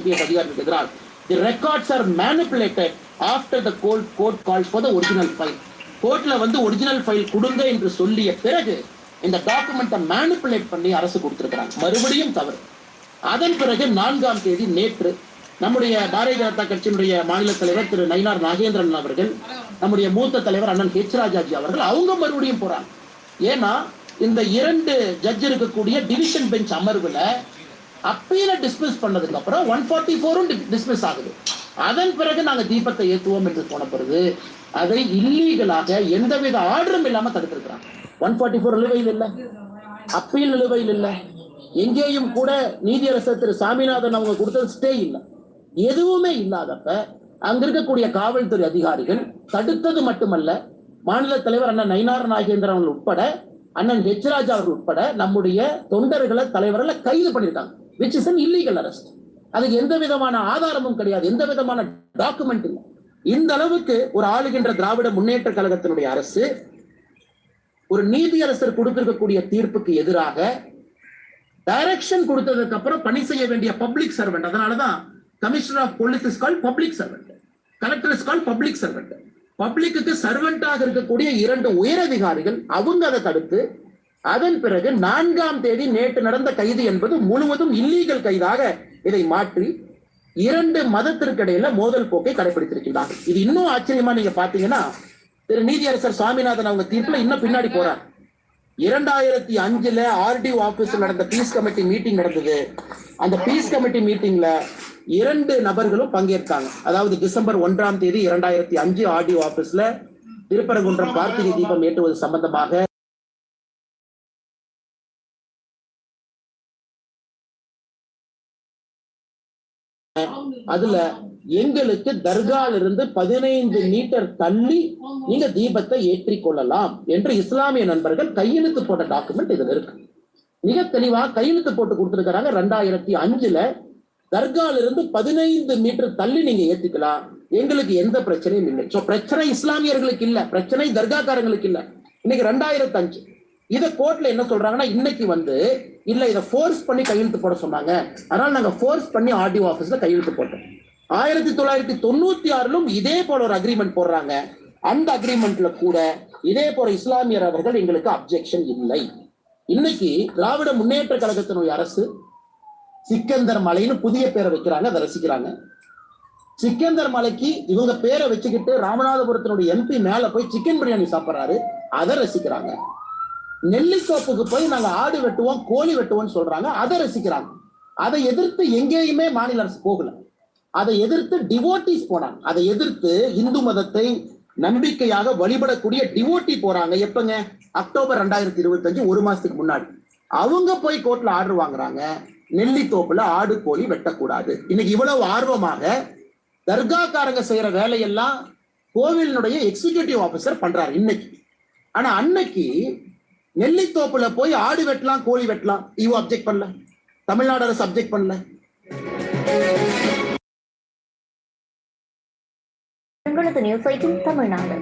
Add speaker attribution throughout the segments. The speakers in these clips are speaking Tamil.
Speaker 1: ஐபிஎஸ் அதிகாரிகளுக்கு எதிராக. The records are manipulated after the goal court call for the original file கோர்ட்ல வந்து ஒரிஜினல் ஃபைல் கொடுங்க என்று சொல்லிய பிறகு இந்த டாக்குமெண்ட்டை மேனிப்புலேட் பண்ணி அரசு கொடுத்துருக்கிறாங்க. மறுபடியும் தவறு. அதன் பிறகு நான்காம் தேதி நேற்று நம்முடைய பாரதிய ஜனதா கட்சியினுடைய மாநில தலைவர் திரு நயினார் நாகேந்திரன் அவர்கள் நம்முடைய மூத்த தலைவர் அண்ணன் ஹெச் ராஜாஜி அவர்கள் அவங்க மறுபடியும் போறாங்க. ஏன்னா இந்த இரண்டு ஜட்ஜ் இருக்கக்கூடிய டிவிஷன் பெஞ்ச் அமர்வுல அப்பீல டிஸ்மிஸ் பண்ணதுக்கு அப்புறம் ஒன் ஃபார்ட்டி ஃபோரும் டிஸ்மிஸ் ஆகுது. அதன் பிறகு நாங்க தீபத்தை ஏற்றுவோம் என்று போன பிறகு அதை இல்லீகலாக எந்தவித ஆர்டரும் இல்லாம தடுத்திருக்கிறாங்க. ஒன் ஃபார்ட்டி ஃபோர் நிலுவையில் இல்லை. அப்பீல் நிலுவையில் இல்லை. எங்கேயும் கூட நீதியரசர் திரு சாமிநாதன் அவங்க கொடுத்தது ஸ்டே இல்லை. எதுவுமே இல்லாதப்ப அங்க இருக்கக்கூடிய காவல்துறை அதிகாரிகள் தடுத்தது மட்டுமல்ல மாநில தலைவர் அண்ணன் நயினார் நாகேந்திரன் அவர்கள் உட்பட அண்ணன் ஹெச்ராஜா அவர்கள் உட்பட நம்முடைய தொண்டர்களை தலைவர்களை கைது பண்ணியிருக்காங்க. Which is an illegal arrest அதுக்கு எந்த விதமான ஆதாரமும் கிடையாது. எந்த விதமான டாக்குமெண்ட் இல்லை. இந்த அளவுக்கு ஒரு ஆளுகின்ற திராவிட முன்னேற்ற கழகத்தினுடைய அரசு ஒரு நீதியரசர் கொடுத்திருக்கக்கூடிய தீர்ப்புக்கு எதிராக டைரக்ஷன் கொடுத்ததுக்கு அப்புறம் பணி செய்ய வேண்டிய பப்ளிக் சர்வெண்ட் அதனாலதான் commissioner of police is call public servant collector is call public servant public சர்வெண்டாக இருக்கக்கூடிய இரண்டு உயரதிகாரிகள் அவங்க அதை தடுத்து அதன் பிறகு நான்காம் தேதி நேற்று நடந்த கைது என்பது முழுவதும் இல்லீகல் கைதாக இதை மாற்றி இரண்டு மதத்திற்கு இடையில மோதல் போக்கை கடைபிடித்திருக்கிறார்கள் இது இன்னும் ஆச்சரியமா நீங்க பாத்தீங்கன்னா திரு நீதியரசர் சுவாமிநாதன் அவங்க தீர்ப்புல இன்னும் பின்னாடி போறார். இரண்டாயிரத்தி அஞ்சுல ஆர்டிஓ ஆபீஸ்ல நடந்த பீஸ் கமிட்டி மீட்டிங் நடந்தது. அந்த பீஸ் கமிட்டி மீட்டிங்ல இரண்டு நபர்களும் பங்கேற்காங்க. அதாவது டிசம்பர் ஒன்றாம் தேதி இரண்டாயிரத்தி அஞ்சு ஆர்டிஓ ஆபீஸ்ல திருப்பரங்குன்றம் கார்த்திகை தீபம் ஏற்றுவது சம்பந்தமாக அதுல எங்களுக்கு தர்கால இருந்து பதினைந்து மீட்டர் தள்ளி நீங்க தீபத்தை ஏற்றி கொள்ளலாம் என்று இஸ்லாமிய நண்பர்கள் கையெழுத்து போட்ட டாக்குமெண்ட் இதுல இருக்கு. மிக தெளிவா கையெழுத்து போட்டு கொடுத்துருக்காங்க ரெண்டாயிரத்தி அஞ்சுல தர்கால இருந்து பதினைந்து மீட்டர் தள்ளி நீங்க ஏத்திக்கலாம். எங்களுக்கு எந்த பிரச்சனையும் இல்லை. சோ பிரச்சனை இஸ்லாமியர்களுக்கு இல்ல. பிரச்சனை தர்காக்காரங்களுக்கு இல்ல. இன்னைக்கு ரெண்டாயிரத்தி அஞ்சு. இத கோர்ட்ல என்ன சொல்றாங்கன்னா இன்னைக்கு வந்து இல்ல இதை ஃபோர்ஸ் பண்ணி கையெழுத்து போட சொன்னாங்க. அதனால நாங்க ஃபோர்ஸ் பண்ணி ஆர்டிஓ ஆபீஸ்ல கையெழுத்து போட்டோம். ஆயிரத்தி தொள்ளாயிரத்தி தொண்ணூத்தி ஆறிலும் இதே போல ஒரு அக்ரிமெண்ட் போடுறாங்க. அந்த அக்ரிமெண்ட்ல கூட இதே போல இஸ்லாமியர் அவர்கள் எங்களுக்கு அப்ஜெக்ஷன் இல்லை. இன்னைக்கு திராவிட முன்னேற்ற கழகத்தினுடைய அரசு சிக்கந்தர் மலைன்னு புதிய பேரை வைக்கிறாங்க அதை ரசிக்கிறாங்க. சிக்கந்தர் மலைக்கு இவங்க பேரை வச்சுக்கிட்டு ராமநாதபுரத்தினுடைய எம்பி மேல போய் சிக்கன் பிரியாணி சாப்பிட்றாரு அதை ரசிக்கிறாங்க. நெல்லித்தோப்புக்கு போய் நாங்க ஆடு வெட்டுவோம் கோழி வெட்டுவோம்னு சொல்றாங்க. அதை ரசிக்கிறாங்க. அதை எதிர்த்து எங்கேயுமே மாநில அரசு போகல. அதை எதிர்த்து டிவோட்டிஸ் போனாங்க அதை எதிர்த்து இந்து மதத்தை நம்பிக்கையாக வழிபடக்கூடிய டிவோட்டி போறாங்க. எப்பங்க? அக்டோபர் ரெண்டாயிரத்தி இருபத்தஞ்சு ஒரு மாசத்துக்கு முன்னாடி. அவங்க போய் கோர்ட்ல ஆர்டர் வாங்குறாங்க. நெல்லித்தோப்புல ஆடு கோழி வெட்டக்கூடாது. இன்னைக்கு இவ்வளவு ஆர்வமாக தர்காக்காரங்க செய்யற வேலையெல்லாம் கோவிலினுடைய எக்ஸிகியூட்டிவ் ஆபிசர் பண்றாரு இன்னைக்கு. ஆனா அன்னைக்கு நெல்லித்தோப்புல போய் ஆடு வெட்டலாம் கோழி வெட்டலாம். இவ அப்ஜெக்ட் பண்ணல. தமிழ்நாடு அரசு அப்ஜெக்ட் பண்ணல.
Speaker 2: உங்களது நியூஸ் ஐட்டம் தமிழ்நாடு.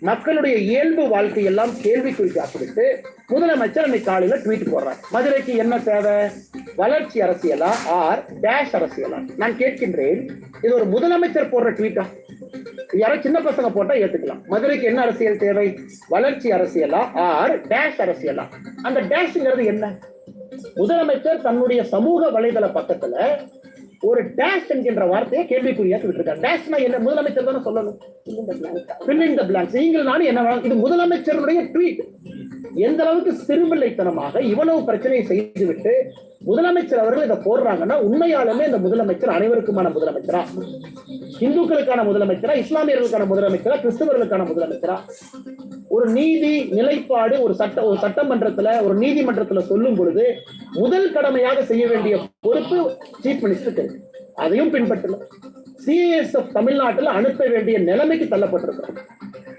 Speaker 1: மக்களுடைய இயல்பு வாழ்க்கை எல்லாம் கேள்விக்குறிக்காக்கிவிட்டு முதலமைச்சர் அன்னைக்கு காலையில ட்வீட் போடுறார். மதுரைக்கு என்ன தேவை? வளர்ச்சி அரசியலா? ஆர் டேஷ் அரசியலா? நான் கேட்கின்றேன் இது ஒரு முதலமைச்சர் போடுற ட்வீட்டா யாரோ சின்ன பசங்க போட்டா ஏத்துக்கலாம். மதுரைக்கு என்ன அரசியல் தேவை? வளர்ச்சி அரசியலா? ஆர் டேஷ் அரசியலா? அந்த டேஷ்ங்கிறது என்ன? முதலமைச்சர் தன்னுடைய சமூக வலைதள பக்கத்துல ஒரு டேஷ் என்கின்ற வார்த்தையை கேள்விக்குறியாக்கி விட்டுருக்காரு டேஷ்னா என்ன? முதலமைச்சர் தானே சொல்லணும். பில்லிங் த பிளாங்க்ஸ் நீங்கள் நானும் என்ன இது முதலமைச்சருடைய ட்வீட் எந்த அளவுக்கு சிறுபிள்ளைத்தனமாக இவ்வளவு பிரச்சனையை செய்துவிட்டு முதலமைச்சர் அவர்கள் இதை போடுறாங்கன்னா உண்மையாலுமே இந்த முதலமைச்சர் அனைவருக்குமான முதலமைச்சரா? இந்துக்களுக்கான முதலமைச்சரா? இஸ்லாமியர்களுக்கான முதலமைச்சரா? கிறிஸ்தவர்களுக்கான முதலமைச்சரா? ஒரு நீதி நிலைப்பாடு ஒரு சட்ட ஒரு சட்டமன்றத்துல ஒரு நீதிமன்றத்துல சொல்லும் பொழுது முதல் கடமையாக செய்ய வேண்டிய பொறுப்பு சீஃப் மினிஸ்டருக்கு அதையும் பின்பற்றல. சிஎஸ்எஃப் தமிழ்நாட்டில் அனுப்ப வேண்டிய நிலைமைக்கு தள்ளப்பட்டிருக்கிறோம்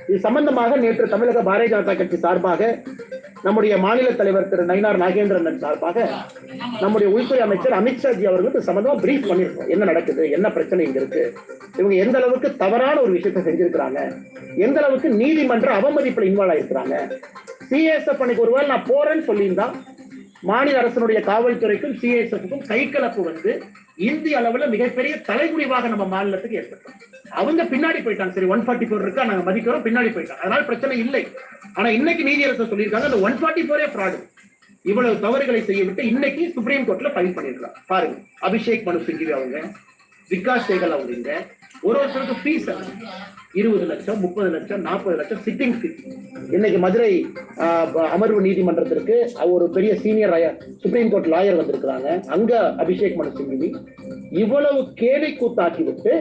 Speaker 1: இது சம்பந்தமாக நேற்று தமிழக பாரதிய ஜனதா கட்சி சார்பாக நம்முடைய மாநில தலைவர் திரு நயினார் நாகேந்திரன் சார்பாக நம்முடைய உள்துறை அமைச்சர் அமித்ஷாஜி அவர்களுக்கு சம்பந்தமா பிரீஃப் பண்ணிருக்கோம் என்ன நடக்குது? என்ன பிரச்சனை இங்க இருக்கு? இவங்க எந்த அளவுக்கு தவறான ஒரு விஷயத்தை செஞ்சிருக்கிறாங்க? எந்த அளவுக்கு நீதிமன்ற அவமதிப்பில் இன்வால்வ் ஆயிருக்கிறாங்க? சிஎஸ்எஃப் அன்னைக்கு ஒருவேளை நான் போறேன்னு சொல்லியிருந்தா மாநில அரசனுடைய காவல்துறைக்கும் சிஎஸ்எஃப்க்கும் கைகலப்பு வந்து இந்திய அளவுல மிகப்பெரிய தலைகுனிவாக நம்ம மாநிலத்துக்கு ஏற்பட்டோம் அவங்க பின்னாடி போயிட்டாங்க. சரி ஒன் ஃபார்ட்டி ஃபோர் இருக்கா? நாங்க மதிக்கிறோம் பின்னாடி போயிட்டாங்க. அதனால பிரச்சனை இல்லை. ஆனா இன்னைக்கு நீதியரசர் சொல்லியிருக்காங்க அந்த ஒன் ஃபார்ட்டி ஃபோரே ஃப்ராடு இவ்வளவு தவறுகளை செய்ய விட்டு இன்னைக்கு சுப்ரீம் கோர்ட்ல ஃபைல் பண்ணிருக்கலாம் பாருங்க அபிஷேக் மனு சிங்கிவி அவங்க விகாஸ் சேகல் அவங்க இங்க. ஒரு ஒருத்தருக்கு ஃபீஸ் இருபது லட்சம் முப்பது லட்சம் நாற்பது லட்சம் சிட்டிங் ஃபீஸ் இன்னைக்கு மதுரை ஆஹ், அமர்வு நீதிமன்றத்திற்கு ஒரு பெரிய சீனியர் சுப்ரீம் கோர்ட் லாயர் வந்திருக்கிறாங்க. அங்க அபிஷேக் மனு சிங்கிவி இவ்வளவு கேலி கூத்தாக்கி விட்டு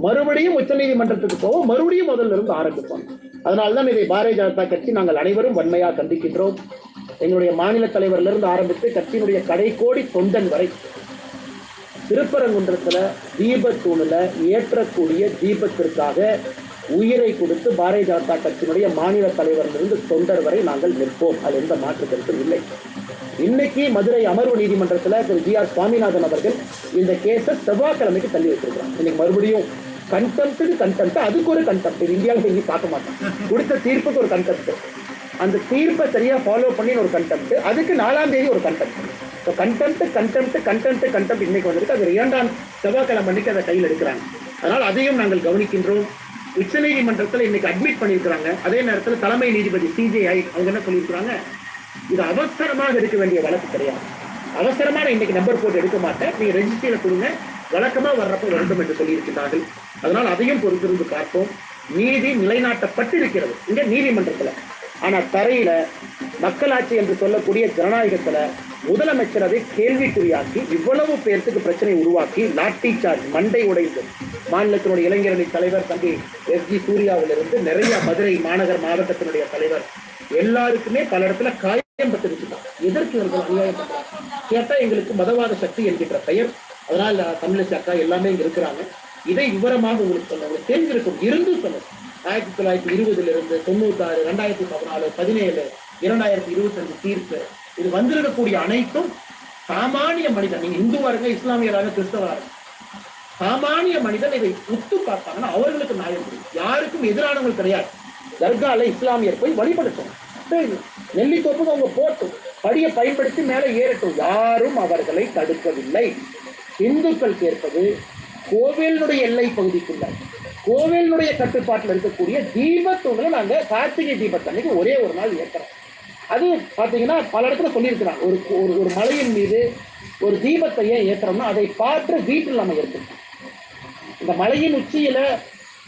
Speaker 1: மறுபடியும் உச்ச நீதிமன்றத்துக்கு போவோம் மறுபடியும் முதல்ல இருந்து ஆரம்பிப்பாங்க. அதனால்தான் இதை பாரதிய ஜனதா கட்சி நாங்கள் அனைவரும் வன்மையா கண்டிக்கின்றோம் எங்களுடைய மாநில தலைவரிலிருந்து ஆரம்பித்து கட்சியினுடைய கடைக்கோடி தொண்டன் வரை திருப்பரங்குன்றத்துல தீபத்தூணில் ஏற்றக்கூடிய தீபத்திற்காக உயிரை கொடுத்து பாரதிய ஜனதா கட்சியினுடைய மாநில தலைவரிலிருந்து தொண்டர் வரை நாங்கள் நிற்போம். அது எந்த மாற்று கருத்தும் இல்லை. இன்னைக்கு மதுரை அமர்வு நீதிமன்றத்துல திரு ஜி ஆர் சுவாமிநாதன் அவர்கள் இந்த கேஸை செவ்வாய்க்கிழமைக்கு தள்ளி வச்சிருக்கிறாங்க இன்னைக்கு மறுபடியும் கண்டெம்ட்டுக்கு கண்டெம்ட் அதுக்கு ஒரு கண்டெம்ட் இது இந்தியாவில் எங்கேயும் பார்க்க மாட்டோம். கொடுத்த தீர்ப்புக்கு ஒரு கண்டெம்ட் அந்த தீர்ப்பை சரியா ஃபாலோ பண்ணி ஒரு கண்டெம்ட் அதுக்கு நாலாம் தேதி ஒரு contempt so contempt contempt contempt contempt இன்னைக்கு வந்திருக்கு. அது இரண்டாம் செவ்வாய்க்கிழமை அன்னைக்கு அதை கையில் எடுக்கிறாங்க. அதனால் அதையும் நாங்கள் கவனிக்கின்றோம். உச்சநீதிமன்றத்தில் இன்னைக்கு அட்மிட் பண்ணியிருக்கிறாங்க. அதே நேரத்தில் தலைமை நீதிபதி சிஜேஐ அவங்க என்ன சொல்லியிருக்கிறாங்க? இது அவசரமாக எடுக்க வேண்டிய வழக்கு கிடையாது. அவசரமாக இன்னைக்கு நம்பர் போட்டு எடுக்க மாட்டேன். நீங்கள் ரெஜிஸ்ட்ரியில கொடுங்க. வழக்கமா வர்றப்ப வேண்டும் என்று சொல்லியிருக்கிறார்கள். அதனால் அதையும் பொறுத்திருந்து பார்ப்போம். நீதி நிலைநாட்டப்பட்டிருக்கிறது. இங்க நீதிமன்றத்துல. ஆனா தரையில மக்களாட்சி என்று சொல்லக்கூடிய ஜனநாயகத்துல முதலமைச்சர் அதை கேள்விக்குறியாக்கி இவ்வளவு பேர்த்துக்கு பிரச்சனை உருவாக்கி லாட்டி சார்ஜ் மண்டை உடைந்து மாநிலத்தினுடைய இளைஞரணி தலைவர் தம்பி எஸ் ஜி சூர்யாவிலிருந்து நிறைய மதுரை மாநகர் மாவட்டத்தினுடைய தலைவர் எல்லாருக்குமே பல இடத்துல காயம் பட்டிருச்சுட்டான் எதற்கு இவர்கள் அநியாயம் கேட்டா எங்களுக்கு மதவாத சக்தி என்கின்ற பெயர். அதனால தமிழிசை அக்கா எல்லாமே இங்க இருக்கிறாங்க. இதை விவரமாக உங்களுக்கு சொல்ல உங்களுக்கு தெரிஞ்சிருக்கும் இருந்து சொல்லுங்க ஆயிரத்தி தொள்ளாயிரத்தி இருபதுல இருந்து தொண்ணூத்தாறு ரெண்டாயிரத்தி பதினாலு பதினேழு இரண்டாயிரத்தி இருபத்தஞ்சு தீர்ப்பு. இது வந்திருக்கக்கூடிய அனைத்தும் சாமானிய மனிதன். நீங்க இந்துவாருங்க இஸ்லாமியராக கிறிஸ்தவராக சாமானிய மனிதன் இதை உத்து பார்த்தாங்கன்னா அவர்களுக்கு நியாயம் முடியும் யாருக்கும் எதிரானவங்க கிடையாது. தர்கால இஸ்லாமியர் போய் வழிபடுத்தணும். சரி, நெல்லித்தோப்புக்கு அவங்க போட்டும். படியை பயன்படுத்தி மேலே ஏறட்டும். யாரும் அவர்களை தடுக்கவில்லை. இந்துக்கள் கேட்பது கோவிலுடைய எல்லை பகுதிக்குள்ள கோவிலுடைய கட்டுப்பாட்டில் இருக்கக்கூடிய தீபத்தூங்களை நாங்க கார்த்திகை தீபத்தன்னைக்கு ஒரே ஒரு நாள் ஏற்றுறோம் அது பாத்தீங்கன்னா பல இடத்துல சொல்லியிருக்கிறாங்க. ஒரு ஒரு ஒரு மலையின் மீது ஒரு தீபத்தை ஏன் ஏற்றுறோம்னா அதை பார்த்து வீட்டில் நம்ம ஏற்றணும் இந்த மலையின் உச்சியில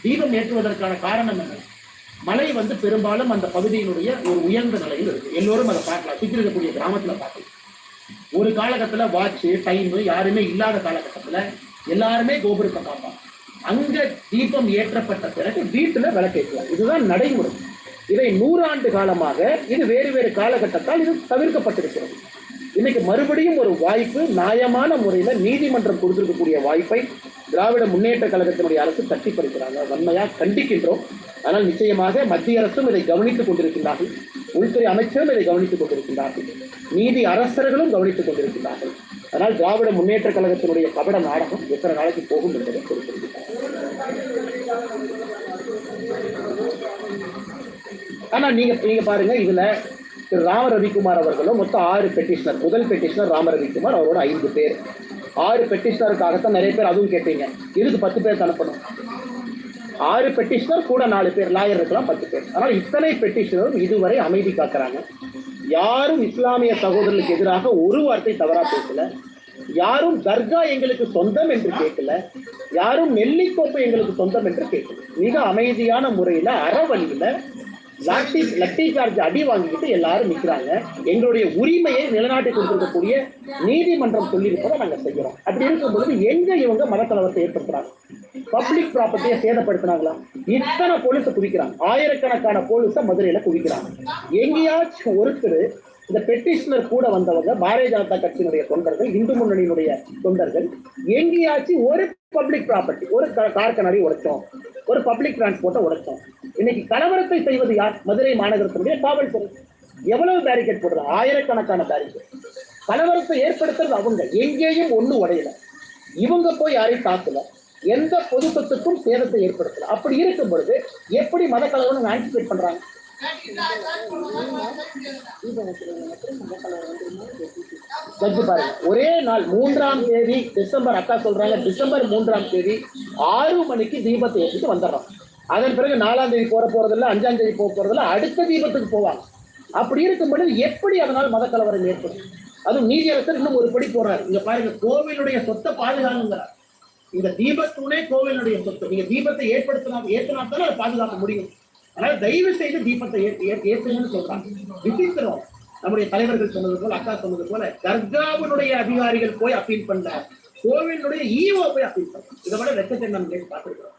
Speaker 1: தீபம் ஏற்றுவதற்கான காரணம் என்ன? மலை வந்து பெரும்பாலும் அந்த பகுதியினுடைய ஒரு உயர்ந்த நிலையில் இருக்கு. எல்லோரும் அதை பார்க்கலாம். சுற்றி இருக்கக்கூடிய கிராமத்துல பார்க்கலாம். ஒரு காலகட்டத்துல வாட்சு டைம் யாருமே இல்லாத காலகட்டத்துல எல்லாருமே கோபுரத்தை பார்ப்பாங்க. அங்க தீபம் ஏற்றப்பட்ட பிறகு வீட்டுல விளக்கேற்றுவாங்க. இதுதான் நடைமுறை. இதை நூறாண்டு காலமாக இது வேறு வேறு காலகட்டத்தால் இது தவிர்க்கப்பட்டிருக்கிறது. இன்னைக்கு மறுபடியும் ஒரு வாய்ப்பு நியாயமான முறையில நீதிமன்றம் கொடுத்திருக்கக்கூடிய வாய்ப்பை திராவிட முன்னேற்ற கழகத்தினுடைய அரசு தட்டி பறிக்கிறாங்க வன்மையாக கண்டிக்கின்றோம். ஆனால் நிச்சயமாக மத்திய அரசும் இதை கவனித்துக் கொண்டிருக்கிறார்கள் உள்துறை அமைச்சரும் இதை கவனித்துக் கொண்டிருக்கிறார்கள் நீதி அரசர்களும் கவனித்துக் கொண்டிருக்கிறார்கள் ஆனால் திராவிட முன்னேற்ற கழகத்தினுடைய கபட நாடகம் எத்தனை நாளைக்கு போகும் என்பதை பொறுத்திருக்கிறார் ஆனால் நீங்க நீங்க பாருங்க இதுல திரு ராம ரவிக்குமார் அவர்களும் மொத்தம் ஆறு பெட்டிஷனர் முதல் பெட்டிஷனர் ராம ரவிக்குமார் அவரோட ஐந்து பேர். ஆறு பெட்டிஷனருக்காகத்தான் நிறைய பேர் அதுவும் கேட்டீங்க. இதுக்கு பத்து பேர் அனுப்பணும். ஆறு பெட்டிஷனர் கூட நாலு பேர் லாயர் இருக்கலாம் பத்து பேர். ஆனால் இத்தனை பெட்டிஷனரும் இதுவரை அமைதி காக்கிறாங்க. யாரும் இஸ்லாமிய சகோதரர்களுக்கு எதிராக ஒரு வார்த்தை தவறா பேசல. யாரும் தர்கா எங்களுக்கு சொந்தம் என்று கேட்கல. யாரும் நெல்லிக்கோப்பை எங்களுக்கு சொந்தம் என்று கேட்கல. மிக அமைதியான முறையில அறவழியில லாட்டி லட்டி சார்ஜ் அடி வாங்கிக்கிட்டு எல்லாரும் நிக்கிறாங்க. எங்களுடைய உரிமையை நிலநாட்டி கொடுத்திருக்கக்கூடிய நீதிமன்றம் சொல்லியிருப்பதை நாங்க செய்யறோம். அப்படி இருக்கும்போது எங்க இவங்க மதக்கலவரத்தை ஏற்படுத்துறாங்க? பப்ளிக் ப்ராப்பர்ட்டியை சேதப்படுத்தினாங்களா இத்தனை போலீஸை குவிக்கிறாங்க. ஆயிரக்கணக்கான போலீஸை மதுரையில குவிக்கிறாங்க. எங்கேயாச்சும் ஒருத்தர் இந்த பெட்டிஷனர் கூட வந்தவங்க பாரதிய ஜனதா கட்சியினுடைய தொண்டர்கள் இந்து முன்னணியினுடைய தொண்டர்கள் எங்கேயாச்சும் ஒரு பப்ளிக் ப்ராப்பர்ட்டி ஒரு கார் கண்ணாடி உடைச்சோம் ஒரு பப்ளிக் டிரான்ஸ்போர்ட்டை உடைச்சோம். இன்னைக்கு கலவரத்தை செய்வது யார்? மதுரை மாநகரத்தினுடைய காவல்துறை. எவ்வளவு பேரிகேட் போடுறது ஆயிரக்கணக்கான பேரிகேட் கலவரத்தை ஏற்படுத்துறது அவங்க. எங்கேயும் ஒண்ணு உடையல. இவங்க போய் யாரையும் தாக்கல. எந்த பொது சொத்துக்கும் சேதத்தை ஏற்படுத்தல. அப்படி இருக்கும் பொழுது எப்படி மத கலவரம் ஆன்டிசிபேட் பண்றாங்க? ஜட்ஜு பாருங்க ஒரே நாள் மூன்றாம் தேதி டிசம்பர் அக்கா சொல்றாங்க டிசம்பர் மூன்றாம் தேதி ஆறு மணிக்கு தீபத்தை ஏற்றிட்டு வந்துடுறோம். அதன் பிறகு நாலாம் தேதி போற போறதில்ல அஞ்சாம் தேதி போக போறதில்ல அடுத்த தீபத்துக்கு போவாங்க. அப்படி இருக்கும் பொழுது எப்படி அதனால் மத கலவரம் ஏற்படும்? அதுவும் நீதியரசர் இன்னும் ஒரு படி போறாரு. இங்க பாருங்க கோவிலுடைய சொத்தை பாதுகாணுங்கிறார் இந்த தீபத்தூணே கோவிலுடைய சொத்து நீங்க தீபத்தை ஏற்படுத்தினா ஏற்றினா தானே அதை பாதுகாக்க முடியும். அதனால தயவு செய்து தீபத்தை ஏற்று ஏற்றுங்கன்னு சொல்றாங்க. விசித்திரம். நம்முடைய தலைவர்கள் சொன்னது போல அக்கா சொன்னது போல தர்காவினுடைய அதிகாரிகள் போய் அப்பீல் பண்ண கோவிலுடைய ஈவோ போய் அப்பீல் பண்ண இதை விட வெக்கத்தை நம்ம கேட்டு பார்த்துருக்கிறோம்.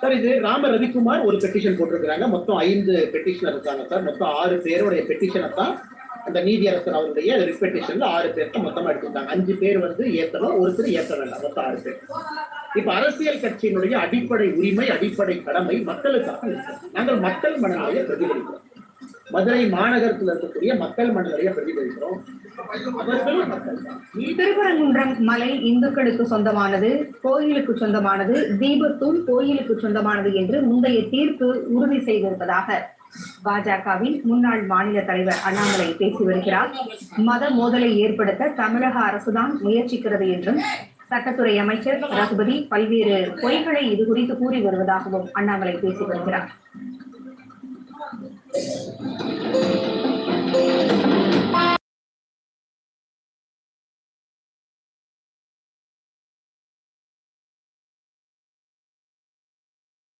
Speaker 1: சார் இது ராம ரவிக்குமார் ஒரு பெட்டிஷன் போட்டிருக்கிறாங்க. மொத்தம் ஐந்து பெட்டிஷனர் இருக்காங்க சார். மொத்தம் ஆறு பேருடைய பெட்டிஷனை தான் அந்த நீதியரசர் அவருடைய ரிட் ஆறு பேருக்கு மொத்தமா எடுத்துட்டாங்க அஞ்சு பேர் வந்து ஏத்தணும் ஒருத்தர் ஏத்த மொத்தம் ஆறு பேர். இப்ப அரசியல் கட்சியினுடைய அடிப்படை உரிமை அடிப்படை கடமை மக்களுக்காக நாங்கள் மக்கள் மனநிலையை பிரதிபலிக்கிறோம். மதுரை மாநகரத்தில் இருக்கக்கூடிய மக்கள் மனநிலையை பிரதிபலிக்கிறோம்.
Speaker 3: திருப்பரங்குன்றம் மலை இந்துக்களுக்கு சொந்தமானது கோயிலுக்கு சொந்தமானது தீபத்தூள் கோயிலுக்கு சொந்தமானது என்று முந்தைய தீர்ப்பு உறுதி செய்திருப்பதாக பாஜகவின் முன்னாள் மாநில தலைவர் அண்ணாமலை பேசி வருகிறார். மத மோதலை ஏற்படுத்த தமிழக அரசுதான் முயற்சிக்கிறது என்றும் சட்டத்துறை அமைச்சர் ரகுபதி பல்வேறு பொய்களை இது குறித்து கூறி வருவதாகவும் அண்ணாமலை பேசி வருகிறார்.